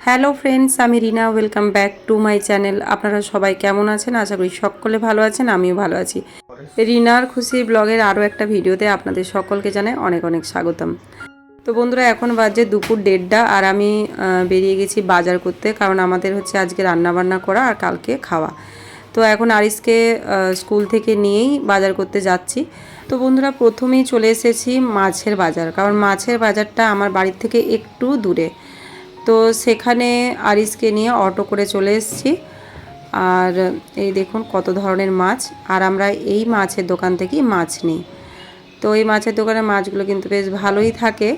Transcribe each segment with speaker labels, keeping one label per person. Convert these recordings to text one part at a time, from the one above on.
Speaker 1: Hello friends, আমি Rina, welcome back to my channel. আপনারা সবাই কেমন আছেন? আশা করি সকলে ভালো আছেন, আমিও ভালো আছি। রিনার খুশি ব্লগের আরও একটা ভিডিওতে আপনাদের সকলকে জানাই অনেক অনেক স্বাগতম। তো বন্ধুরা, এখন বাজে দুপুর দেড়টা আর আমি বেরিয়ে গেছি বাজার করতে কারণ আমাদের হচ্ছে আজকে রান্না বান্না করা আর কালকে খাওয়া। তো এখন আরিসকে স্কুল থেকে নিয়েই বাজার করতে যাচ্ছি। তো বন্ধুরা, প্রথমেই চলে এসেছি মাছের বাজার কারণ মাছের বাজারটা আমার বাড়ির থেকে একটু দূরে। তো সেখানে আরিসকে নিয়ে অটো করে চলে এসেছি। আর এই দেখুন কত ধরনের মাছ। আর আমরা এই মাছের দোকান থেকেই মাছ নিই। তো এই মাছের দোকানের মাছগুলো কিন্তু বেশ ভালোই থাকে।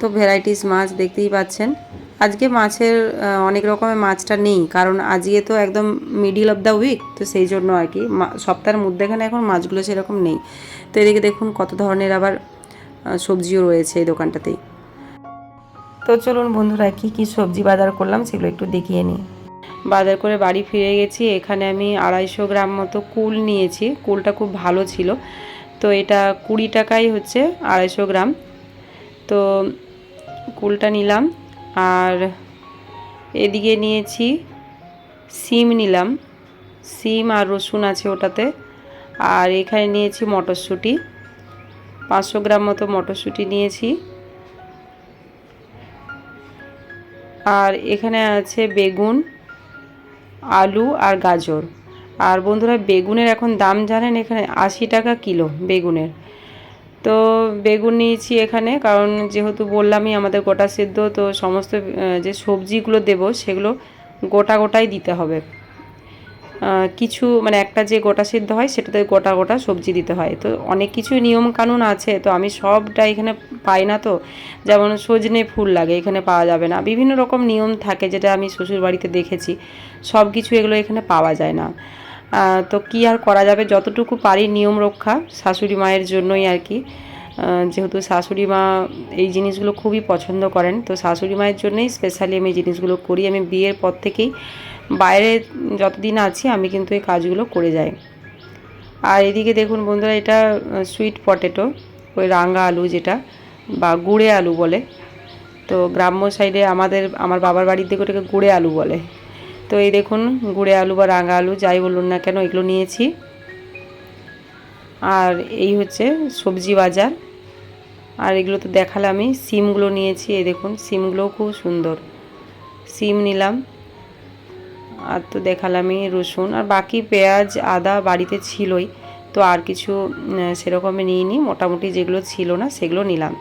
Speaker 1: তো ভ্যারাইটিস মাছ দেখতেই পাচ্ছেন। আজকে মাছের অনেক রকমের মাছটা নেই। কারণ আজকে তো একদম মিডিল অফ দ্য উইক তো সেই জন্য আর কি সপ্তাহের মধ্যেখানে এখন মাছগুলো সেরকম নেই। তো এদিকে দেখুন কত ধরনের আবার সবজিও রয়েছে এই দোকানটাতেই। তো চলুন বন্ধুরা, কি কি সবজি বাজার করলাম সেগুলো একটু দেখিয়ে নিই। বাজার করে বাড়ি ফিরে গেছি, এখানে আমি আড়াইশো গ্রাম মতো কুল নিয়েছি, কুলটা খুব ভালো ছিল। তো এটা কুড়ি টাকাই হচ্ছে আড়াইশো গ্রাম। তো কুলটা নিলাম, আর এদিকে নিয়েছি সিম নিলাম। সিম আর রসুন আছে ওটাতে, আর এখানে নিয়েছি মটরশুঁটি। পাঁচশো গ্রাম মতো মটরশুঁটি নিয়েছি। আর এখানে আছে বেগুন, আলু আর গাজর। আর বন্ধুরা, বেগুনের এখন দাম জানেন এখানে আশি টাকা কিলো বেগুনের। তো বেগুন নিয়েছি এখানে, কারণ যেহেতু বললামই আমাদের গোটা সেদ্ধ, তো সমস্ত যে সবজিগুলো দেব সেগুলো গোটা গোটাই দিতে হবে। কিছু মানে একটা যে গোটা সিদ্ধ হয় সেটাতে গোটা গোটা সবজি দিতে হয়। তো অনেক কিছু নিয়ম কানুন আছে, তো আমি সবটা এখানে পাই না তো। যেমন সজনে ফুল লাগে, এখানে পাওয়া যাবে না। বিভিন্ন রকম নিয়ম থাকে যেটা আমি শ্বশুর বাড়িতে দেখেছি। সব কিছু এগুলো এখানে পাওয়া যায় না। তো কি আর করা যাবে? যতটুকু পারি নিয়ম রক্ষা, শাশুড়ি মায়ের জন্যই আর কি। যেহেতু শাশুড়ি মা এই জিনিসগুলো খুবই পছন্দ করেন, তো শাশুড়ি মায়ের জন্যই স্পেশালি আমি জিনিসগুলো করি। আমি বিয়ের পর থেকেই বাইরে যতদিন আছি, আমি কিন্তু এই কাজগুলো করে যাই। আর এদিকে দেখুন বন্ধুরা, এটা সুইট পটেটো ওই রাঙা আলু যেটা, বা গুড়ে আলু বলে। তো গ্রাম্য সাইডে আমাদের, আমার বাবার বাড়ির দিকে ওটাকে গুড়ে আলু বলে। তো এই দেখুন, গুড়ে আলু বা রাঙা আলু, যাই বলুন না কেন, এগুলো নিয়েছি। আর এই হচ্ছে সবজি বাজার। আর এগুলো তো দেখালে আমি সিমগুলো নিয়েছি, এই দেখুন, সিমগুলোও খুব সুন্দর। সিম নিলাম। আর তো দেখালামই রসুন। আর বাকি পেঁয়াজ, আদা বাড়িতে ছিলই, তো আর কিছু সেরকমই নিইনি। মোটামুটি যেগুলো ছিল না, সেগুলো নিলাম।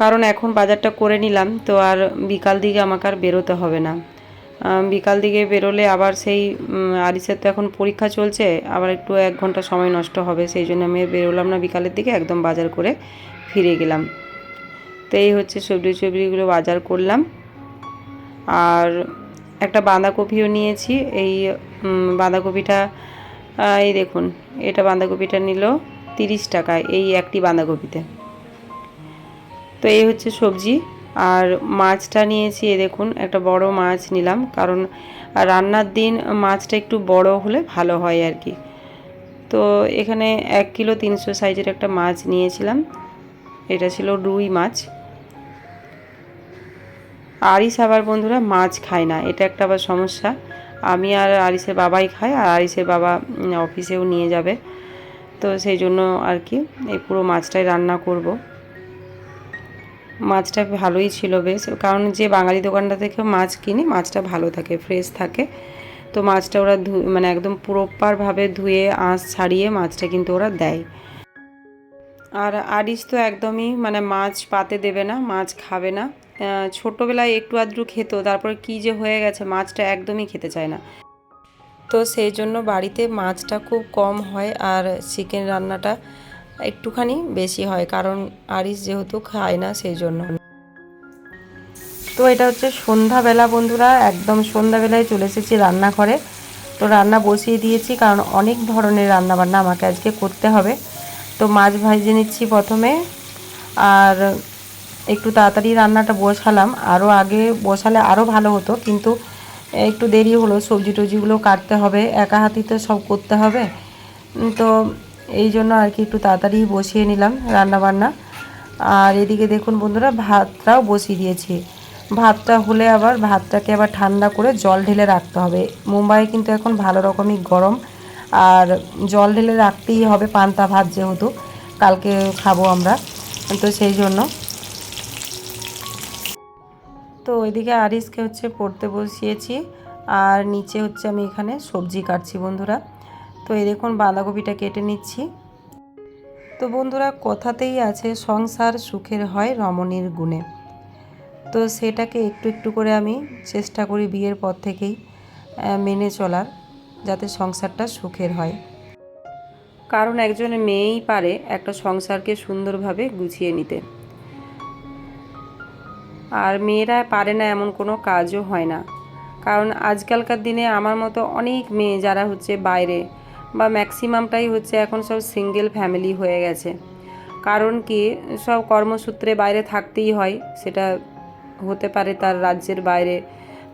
Speaker 1: কারণ এখন বাজারটা করে নিলাম, তো আর বিকাল দিকে আমাকে আর বেরোতে হবে না। বিকাল দিকে বেরোলে আবার সেই আরিসের তো এখন পরীক্ষা চলছে, আবার একটু এক ঘণ্টা সময় নষ্ট হবে, সেই জন্য আমি বেরোলাম না বিকালের দিকে, একদম বাজার করে ফিরে গেলাম। তো এই হচ্ছে সবজি সবজিগুলো বাজার করলাম। আর একটা বাঁধাকপিও নিয়েছি, এই বাঁধাকপিটা এই দেখুন, এটা বাঁধাকপিটা নিল তিরিশ টাকা এই একটি বাঁধাকপিতে। তো এই হচ্ছে সবজি, আর মাছটা নিয়েছি, এই দেখুন, একটা বড় মাছ নিলাম, কারণ রান্নার দিন মাছটা একটু বড় হলে ভালো হয় আর কি। তো এখানে এক কিলো তিনশো সাইজের একটা মাছ নিয়েছিলাম, এটা ছিল রুই মাছ। আরিস আবার বন্ধুরা মাছ খায় না, এটা একটা আবার সমস্যা। আমি আর আরিসের বাবাই খাই, আর আরিসের বাবা অফিসেও নিয়ে যাবে। তো সেই জন্য আর কি, এই পুরো মাছটাই রান্না করব। মাছটা ভালোই ছিল বেশ, কারণ যে বাঙালি দোকানটা থেকে মাছ কিনি, মাছটা ভালো থাকে ফ্রেশ থাকে। তো মাছটা ওরা মানে একদম প্রপারভাবে ধুয়ে, আঁশ ছাড়িয়ে মাছটা কিন্তু ওরা দেয়। আর আরিস তো একদমই মানে মাছ পাতে দেবে না, মাছ খাবে না। ছোটবেলায় একটু আধটু খেত, তারপর কি যে হয়ে গেছে মাছটা একদমই খেতে চায় না। তো সেই জন্য বাড়িতে মাছটা খুব কম হয় আর চিকেন রান্নাটা একটুখানি বেশি হয়, কারণ আরিস যেহেতু খায় না সেই জন্য। তো এটা হচ্ছে সন্ধ্যাবেলা বন্ধুরা, একদম সন্ধ্যাবেলায় চলে এসেছি রান্নাঘরে। তো রান্না বসিয়ে দিয়েছি, কারণ অনেক ধরনের রান্না বান্না আমাকে আজকে করতে হবে। তো মাছ ভাজিয়ে নিচ্ছি প্রথমে, আর একটু তাড়াতাড়ি রান্নাটা বসালাম। আরও আগে বসালে আরও ভালো হতো, কিন্তু একটু দেরি হলো, সবজি টবজিগুলো কাটতে হবে, একা হাতেই তো সব করতে হবে। তো এই জন্য আর কি একটু তাড়াতাড়ি বসিয়ে নিলাম রান্না বান্না আর এদিকে দেখুন বন্ধুরা, ভাতটাও বসিয়ে দিয়েছি। ভাতটা হলে আবার ভাতটাকে আবার ঠান্ডা করে জল ঢেলে রাখতে হবে। মুম্বাই কিন্তু এখন ভালো রকমই গরম। আর জল ঢেলে রাখতেই হবে পান্তা ভাত যেহেতু, কালকে খাব আমরা। তো সেই জন্য তো ওইদিকে আরিসকে হচ্ছে পড়তে বসিয়েছি। আর নিচে হচ্ছে আমি এখানে সবজি কাটছি বন্ধুরা। তো এই দেখুন বাঁধাকপিটা কেটে নিচ্ছি। তো বন্ধুরা কথাতেই আছে, সংসার সুখের হয় রমণীর গুণে। তো সেটাকে একটু একটু করে আমি চেষ্টা করি বিয়ের পর থেকেই মেনে চলার, যাতে সংসারটা সুখের হয়। কারণ একজন মেয়েই পারে একটা সংসারকে সুন্দরভাবে গুছিয়ে নিতে। আর মেয়েরা পারে না এমন কোনো কাজও হয় না। কারণ আজকালকার দিনে আমার মতো অনেক মেয়ে যারা হচ্ছে বাইরে বা ম্যাক্সিমামটাই হচ্ছে এখন সব সিঙ্গেল ফ্যামিলি হয়ে গেছে। কারণ কি, সব কর্মসূত্রে বাইরে থাকতেই হয়, সেটা হতে পারে তার রাজ্যের বাইরে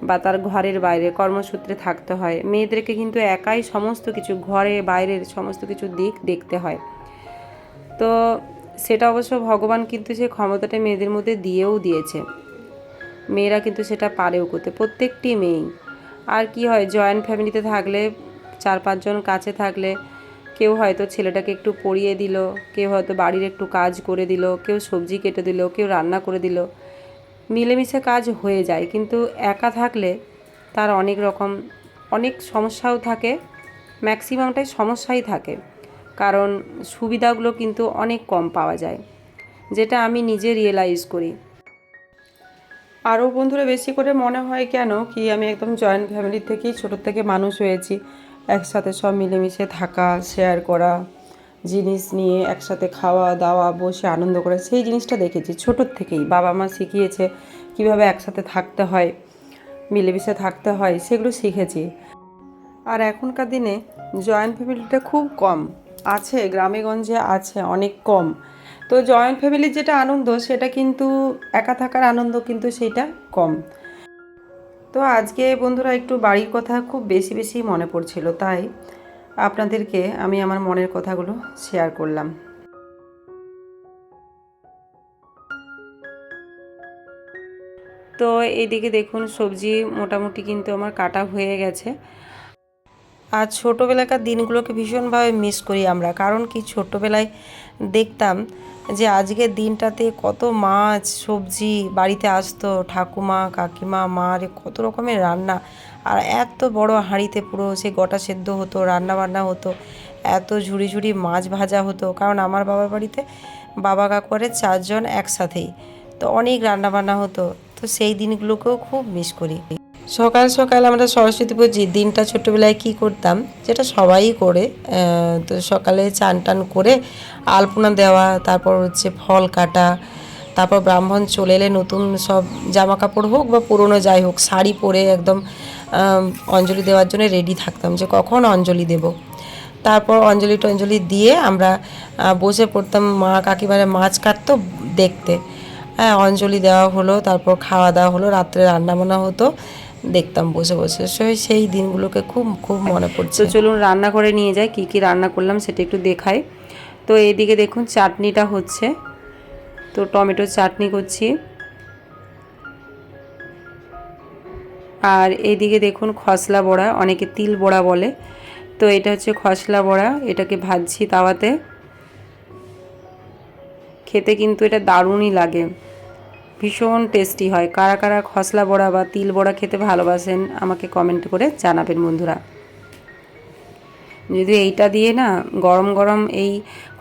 Speaker 1: বা তার ঘরের বাইরে কর্মসূত্রে থাকতে হয়। মেয়েদেরকে কিন্তু একাই সমস্ত কিছু ঘরে, বাইরের সমস্ত কিছু দিক দেখতে হয়। তো সেটা অবশ্য ভগবান কিন্তু সে ক্ষমতাটা মেয়েদের মধ্যে দিয়েও দিয়েছে। মেয়েরা কিন্তু সেটা পারেও করতে, প্রত্যেকটি মেয়েই। আর কি হয় জয়েন্ট ফ্যামিলিতে থাকলে, চার পাঁচজন কাছে থাকলে, কেউ হয়তো ছেলেটাকে একটু পড়িয়ে দিল, কেউ হয়তো বাড়ির একটু কাজ করে দিল, কেউ সবজি কেটে দিল, কেউ রান্না করে দিল। মিলেমিশে কাজ হয়ে যায়, কিন্তু একা থাকলে তার অনেক রকম, অনেক সমস্যাও থাকে ম্যাক্সিমামটাই সমস্যাই থাকে। কারণ সুবিধাগুলো কিন্তু অনেক কম পাওয়া যায়। যেটা আমি নিজে রিয়েলাইজ করি। আরও বন্ধুরা বেশি করে মনে হয় কেন কি আমি একদম জয়েন্ট ফ্যামিলি থেকেই ছোটোর থেকে মানুষ হয়েছি। একসাথে সব মিলেমিশে থাকা শেয়ার করা, জিনিস নিয়ে একসাথে খাওয়া, দাওয়া, বসে আনন্দ করা, সেই জিনিসটা দেখেছি ছোটোর থেকেই। বাবা মা শিখিয়েছে কীভাবে একসাথে থাকতে হয়, মিলেমিশে থাকতে হয়, সেগুলো শিখেছি। আর এখনকার দিনে জয়েন্ট ফ্যামিলিটা খুব কম। আছে গ্রামেগঞ্জে আছে, অনেক কম। তো জয়েন্ট ফ্যামিলির যেটা আনন্দ, সেটা কিন্তু একা থাকার আনন্দ কিন্তু সেটা কম। তো আজকে বন্ধুরা একটু বাড়ির কথা খুব বেশি বেশি মনে পড়ছিল, তাই আপনাদেরকে আমি আমার মনের কথাগুলো শেয়ার করলাম। তো এইদিকে দেখুন, সবজি মোটামুটি কিন্তু আমার কাটা হয়ে গেছে। আর ছোটোবেলাকার দিনগুলোকে ভীষণভাবে মিস করি আমরা। কারণ কি ছোটোবেলায় দেখতাম যে আজকের দিনটাতে কত মাছ, সবজি বাড়িতে আসতো, ঠাকুমা, কাকিমা, মা রে, কত রকমের রান্না। আর এত বড় হাঁড়িতে পুরো সে গোটা সেদ্ধ হতো রান্না বান্না হতো, এত ঝুড়ি ঝুড়ি মাছ ভাজা হতো। কারণ আমার বাবার বাড়িতে বাবা কাকুয়ারে চারজন একসাথেই। তো অনেক রান্না বান্না হতো। তো সেই দিনগুলোকেও খুব মিস করি। সকাল সকাল আমরা সরস্বতী পুজোর দিনটা ছোটোবেলায় কী করতাম, যেটা সবাই করে তো সকালে চান টান করে আলপনা দেওয়া, তারপর হচ্ছে ফল কাটা, তারপর ব্রাহ্মণ চলে এলে নতুন সব জামা কাপড় হোক বা পুরনো যাই হোক, শাড়ি পরে একদম অঞ্জলি দেওয়ার জন্য রেডি থাকতাম যে কখন অঞ্জলি দেব। তারপর অঞ্জলি টঞ্জলি দিয়ে আমরা বসে পড়তাম, মা কাকিমারে মাছ কাটতো দেখতে। হ্যাঁ অঞ্জলি দেওয়া হলো, তারপর খাওয়া দাওয়া হলো, রাত্রে রান্না বান্না হতো। দেখতাম, বসে বসে। সেই সেই দিনগুলোকে খুব খুব মনে পড়ছে। তো চলুন রান্না করে নিয়ে যাই, কী কী রান্না করলাম সেটা একটু দেখাই। তো এইদিকে দেখুন, চাটনিটা হচ্ছে। তো টমেটো চাটনি করছি। আর এইদিকে দেখুন, খসলা বড়া, অনেকে তিল বড়া বলে। তো এটা হচ্ছে খসলা বড়া, এটাকে ভাজছি তাওয়াতে। খেতে কিন্তু এটা দারুণই লাগে। ভীষণ টেস্টি হয়। কারা কারা খসলা বড়া বা তিল বড়া খেতে ভালোবাসেন, আমাকে কমেন্ট করে জানাবেন বন্ধুরা। যদি এইটা দিয়ে না গরম গরম এই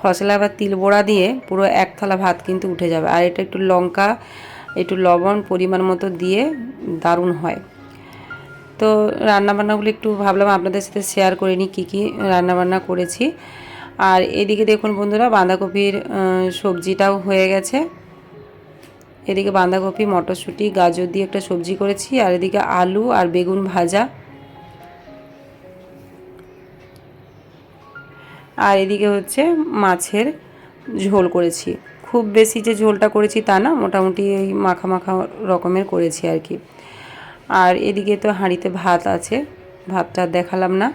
Speaker 1: খসলা বা তিল বড়া দিয়ে পুরো এক থালা ভাত কিন্তু উঠে যাবে। আর এটা একটু লঙ্কা, একটু লবণ পরিমাণ মতো দিয়ে দারুণ হয়। তো রান্নাবান্নাগুলো একটু ভাবলাম আপনাদের সাথে শেয়ার করে নিই কী কী রান্নাবান্না করেছি। আর এদিকে দেখুন বন্ধুরা, বাঁধাকপির সবজিটাও হয়ে গেছে। এদিকে বাঁধাকপি, মটরশুঁটি, গাজর দিয়ে একটা সবজি করেছি, আর এদিকে আলু আর বেগুন ভাজা। আর এদিকে হচ্ছে মাছের ঝোল করেছি। খুব বেশি যে ঝোলটা করেছি তা না, মোটামুটি এই মাখা মাখা রকমের করেছি আর কি। আর এদিকে তো হাঁড়িতে ভাত আছে, ভাতটা দেখালাম না।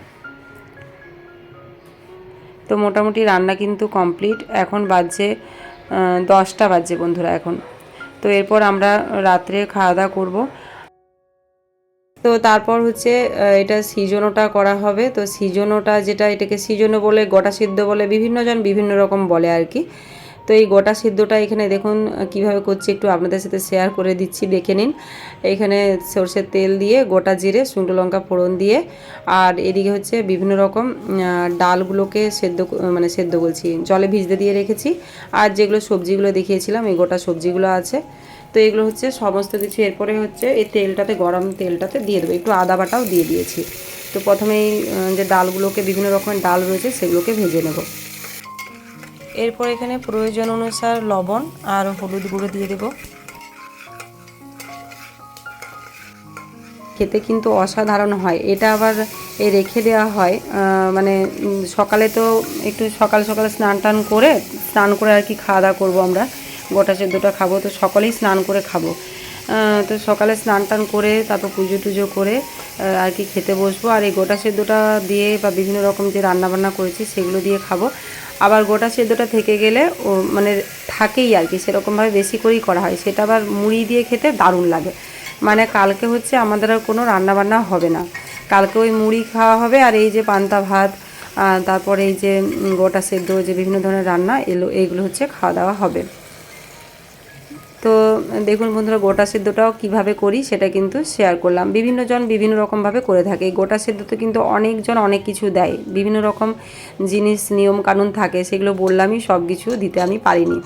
Speaker 1: তো মোটামুটি রান্না কিন্তু কমপ্লিট, এখন বাজছে দশটা বাজছে বন্ধুরা এখন। তো এরপর আমরা রাত্রে খাওয়া দাওয়া করব। তো তারপর হচ্ছে এটা সিজনোটা করা হবে। তো সিজনোটা যেটা, এটাকে সিজনো বলে গোটা সিদ্ধ বলে বিভিন্নজন বিভিন্ন রকম বলে আর কি। তো এই গোটা সিদ্ধটা এখানে দেখুন কীভাবে করছি একটু আপনাদের সাথে শেয়ার করে দিচ্ছি, দেখে নিন। এখানে সর্ষের তেল দিয়ে গোটা জিরে, শুকনো লঙ্কা ফোড়ন দিয়ে, আর এদিকে হচ্ছে বিভিন্ন রকম ডালগুলোকে সেদ্ধ মানে সেদ্ধ বলছি জলে ভিজতে দিয়ে রেখেছি। আর যেগুলো সবজিগুলো দেখিয়েছিলাম, এই গোটা সবজিগুলো আছে। তো এগুলো হচ্ছে সমস্ত কিছু, এরপরে হচ্ছে এই তেলটাতে, গরম তেলটাতে দিয়ে দেবো। একটু আদা বাটাও দিয়ে দিয়েছি। তো প্রথমেই যে ডালগুলোকে, বিভিন্ন রকমের ডাল রয়েছে, সেগুলোকে ভেজে নেব। এরপর এখানে প্রয়োজন অনুসার লবণ আর হলুদ গুঁড়ো দিয়ে দেবো। খেতে কিন্তু অসাধারণ হয়। এটা আবার রেখে দেওয়া হয় মানে সকালে তো একটু সকাল সকালে স্নান টান করে, স্নান করে আর কি খাওয়া দাওয়া করব আমরা। গোটা সেদ্ধটা খাব, তো সকালেই স্নান করে খাব। তো সকালে স্নান টান করে, তারপর পুজো টুজো করে আর কি খেতে বসবো। আর এই গোটা সেদ্ধটা দিয়ে বা বিভিন্ন রকম যে রান্না বান্না করেছি, সেগুলো দিয়ে খাব। আবার গোটা সেদ্ধটা থেকে গেলে ও মানে থাকেই আর কি, সেরকমভাবে বেশি করেই করা হয়। সেটা আবার মুড়ি দিয়ে খেতে দারুণ লাগে। মানে কালকে হচ্ছে আমাদের আর কোনো রান্নাবান্না হবে না। কালকে ওই মুড়ি খাওয়া হবে আর এই যে পান্তা ভাত তারপরে এই যে গোটা সেদ্ধ যে বিভিন্ন ধরনের রান্না এগুলো এইগুলো হচ্ছে খাওয়া দাওয়া হবে। তো দেখুন বন্ধুরা, গোটা সেদ্ধটাও কীভাবে করি সেটা কিন্তু শেয়ার করলাম। বিভিন্ন জন বিভিন্ন রকমভাবে করে থাকে। গোটা সেদ্ধতে কিন্তু অনেকজন অনেক কিছু দেয়। বিভিন্ন রকম জিনিস, নিয়ম, কানুন থাকে, সেগুলো বললামই, সব কিছু দিতে আমি পারিনি।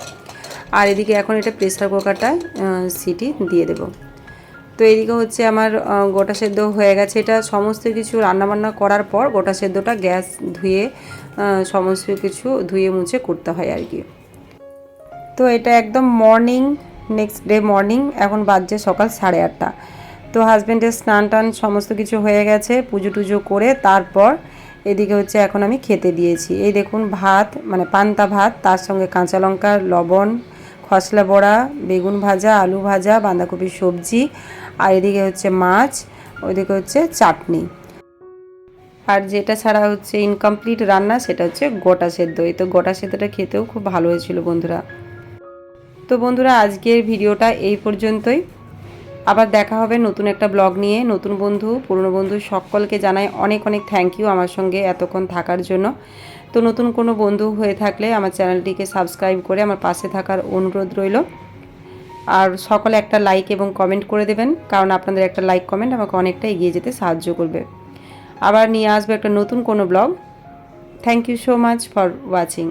Speaker 1: আর এদিকে এখন এটা প্রেসার কুকারটায় সিটি দিয়ে দেবো। তো এদিকে হচ্ছে আমার গোটা সেদ্ধ হয়ে গেছে। এটা সমস্ত কিছু রান্নাবান্না করার পর গোটা সেদ্ধটা গ্যাস ধুয়ে সমস্ত কিছু ধুয়ে মুছে করতে হয় আর কি। তো এটা একদম মর্নিং নেক্সট ডে মর্নিং এখন বাজছে সকাল সাড়ে আটটা। তো হাজব্যান্ডের স্নান টান সমস্ত কিছু হয়ে গেছে, পুজো টুজো করে তারপর এদিকে হচ্ছে এখন আমি খেতে দিয়েছি। এই দেখুন ভাত মানে পান্তা ভাত, তার সঙ্গে কাঁচা লঙ্কা, লবণ, খসলা বড়া, বেগুন ভাজা, আলু ভাজা, বাঁধাকপির সবজি, আর এদিকে হচ্ছে মাছ, ওইদিকে হচ্ছে চাটনি। আর যেটা ছাড়া হচ্ছে ইনকমপ্লিট রান্না, সেটা হচ্ছে গোটা সেদ্ধ। এই তো গোটা সেদ্ধটা খেতেও খুব ভালো হয়েছিল বন্ধুরা। তো বন্ধুরা, আজকের ভিডিওটা এই পর্যন্তই। আবার দেখা হবে নতুন একটা ব্লগ নিয়ে। নতুন বন্ধু, পুরনো বন্ধু সকলকে জানাই অনেক অনেক থ্যাংক ইউ আমার সঙ্গে এতক্ষণ থাকার জন্য। তো নতুন কোনো বন্ধু হয়ে থাকলে আমার চ্যানেলটিকে সাবস্ক্রাইব করে আমার পাশে থাকার অনুরোধ রইল। আর সকলে একটা লাইক এবং কমেন্ট করে দেবেন, কারণ আপনাদের একটা লাইক কমেন্ট আমাকে অনেকটা এগিয়ে যেতে সাহায্য করবে। আবার নিয়ে আসবে একটা নতুন কোনো blog. Thank you so much for watching